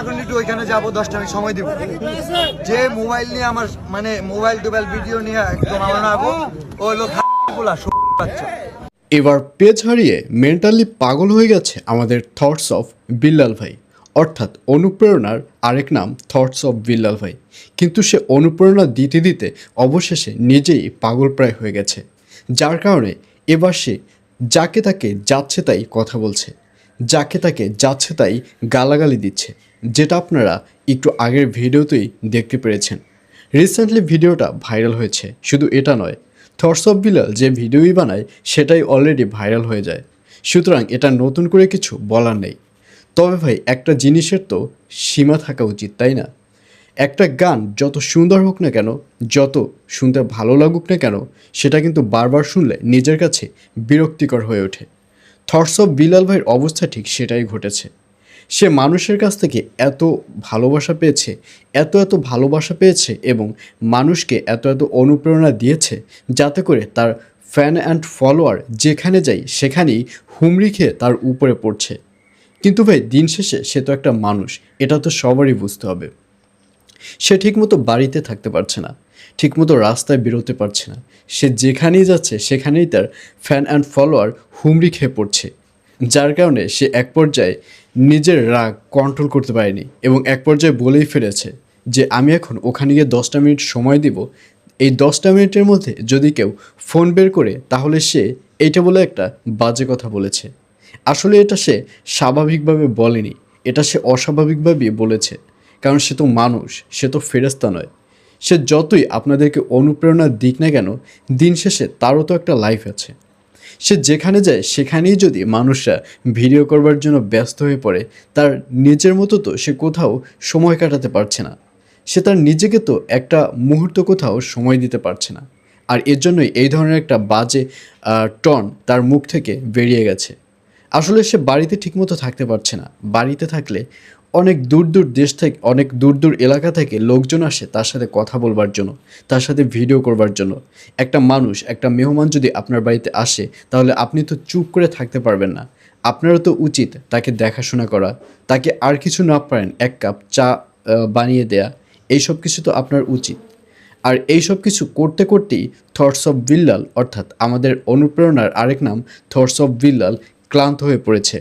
এখন একটু ওইখানে যাব, দশটা আমি সময় দিব। যে মোবাইল নিয়ে আমার মানে মোবাইল টোবাইল ভিডিও নিয়ে একদম এবার পেজ হারিয়ে মেন্টালি পাগল হয়ে গেছে আমাদের থটস অফ বিল্লাল ভাই। অর্থাৎ অনুপ্রেরণার আরেক নাম থটস অফ বিল্লাল ভাই। কিন্তু সে অনুপ্রেরণা দিতে দিতে অবশেষে নিজেই পাগল প্রায় হয়ে গেছে। যার কারণে এবার সে যাকে তাকে যাচ্ছে তাই কথা বলছে। যাকে তাকে যাচ্ছে তাই গালাগালি দিচ্ছে, যেটা আপনারা একটু আগের ভিডিওতেই দেখতে পেরেছেন। রিসেন্টলি ভিডিওটা ভাইরাল হয়েছে, শুধু এটা নয় থটস অফ বিলাল যে ভিডিওই বানায়, সেটাই অলরেডি ভাইরাল হয়ে যায়। সুতরাং এটা নতুন করে কিছু বলার নেই। তবে ভাই, একটা জিনিসের তো সীমা থাকা উচিত, তাই না? একটা গান যত সুন্দর হোক না কেন, যত শুনতে ভালো লাগুক না কেন, সেটা কিন্তু বারবার শুনলে নিজের কাছে বিরক্তিকর হয়ে ওঠে। থটস অফ বিলাল ভাইয়ের অবস্থা ঠিক সেটাই ঘটেছে। সে মানুষের কাছ থেকে এত ভালোবাসা পেয়েছে, এত এত ভালোবাসা পেয়েছে এবং মানুষকে এত এত অনুপ্রেরণা দিয়েছে যাতে করে তার ফ্যান অ্যান্ড ফলোয়ার যেখানে যাই সেখানেই হুমড়ি খেয়ে তার উপরে পড়ছে। কিন্তু ভাই, দিন শেষে সে তো একটা মানুষ, এটা তো সবারই বুঝতে হবে। সে ঠিকমতো বাড়িতে থাকতে পারছে না। ঠিকমতো রাস্তায় বেরোতে পারছে না। সে যেখানেই যাচ্ছে, সেখানেই তার ফ্যান অ্যান্ড ফলোয়ার হুমড়ি খেয়ে পড়ছে। যার কারণে সে এক পর্যায়ে নিজের রাগ কন্ট্রোল করতে পারেনি এবং এক পর্যায়ে বলেই ফেলেছে যে, আমি এখন ওখানে গিয়ে দশটা মিনিট সময় দিব। এই দশটা মিনিটের মধ্যে যদি কেউ ফোন বের করে, তাহলে সে এইটা বলে একটা বাজে কথা বলেছে। আসলে এটা সে স্বাভাবিকভাবে বলেনি। এটা সে অস্বাভাবিকভাবেই বলেছে। কারণ সে তো মানুষ, সে তো ফেরেস্তা নয়। সে যতই আপনাদেরকে অনুপ্রেরণা দিক না কেন, দিন শেষে তারও তো একটা লাইফ আছে। সে যেখানে যায়, সেখানেই যদি মানুষরা ভিডিও করবার জন্য ব্যস্ত হয়ে পড়ে, তার নিজের মতো তো সে কোথাও সময় কাটাতে পারছে না। সে তার নিজেকে তো একটা মুহূর্ত কোথাও সময় দিতে পারছে না। আর এর জন্যই এই ধরনের একটা বাজে টন তার মুখ থেকে বেরিয়ে গেছে। আসলে সে বাড়িতে ঠিকমতো থাকতে পারছে না। বাড়িতে থাকলে অনেক দূর দূর দেশ থেকে, অনেক দূর দূর এলাকা থেকে লোকজন আসে তার সাথে কথা বলবার জন্য, তার সাথে ভিডিও করবার জন্য। একটা মানুষ, একটা মেহমান যদি আপনার বাড়িতে আসে, তাহলে আপনি তো চুপ করে থাকতে পারবেন না। আপনারও তো উচিত তাকে দেখাশোনা করা, তাকে আর কিছু না পারেন, এক কাপ চা বানিয়ে দেয়া এইসব কিছু তো আপনার উচিত। আর এই সব কিছু করতে করতেই থটস অফ বিল্লাল অর্থাৎ আমাদের অনুপ্রেরণার আরেক নাম থটস অফ বিল্লাল ক্লান্ত হয়ে পড়েছে।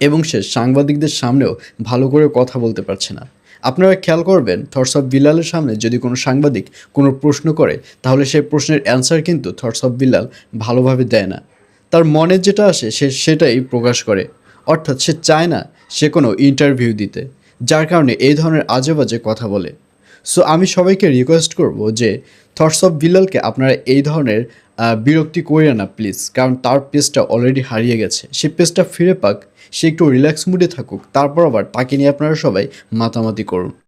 এবং সে সাংবাদিকদের সামনেও ভালো করে কথা বলতে পারছে না। আপনারা খেয়াল করবেন থটস অফ বিলালের সামনে যদি কোনো সাংবাদিক কোনো প্রশ্ন করে, তাহলে সে প্রশ্নের অ্যান্সার কিন্তু থটস অফ বিলাল ভালোভাবে দেয় না। তার মনে যেটা আসে, সে সেটাই প্রকাশ করে। অর্থাৎ সে চায় না সে কোনো ইন্টারভিউ দিতে, যার কারণে এই ধরনের আজে বাজে কথা বলে। সো আমি সবাইকে রিকোয়েস্ট করব যে থটস অফ বিল্লালকে আপনারা এই ধরনের বিরক্তি করিয়ে না প্লিজ কারণ তার পেজটা অলরেডি হারিয়ে গেছে। সে পেজটা ফিরে পাক, সে একটু রিল্যাক্স মুডে থাকুক, তারপর আবার তাকে নিয়ে আপনারা সবাই মাতামাতি করুন।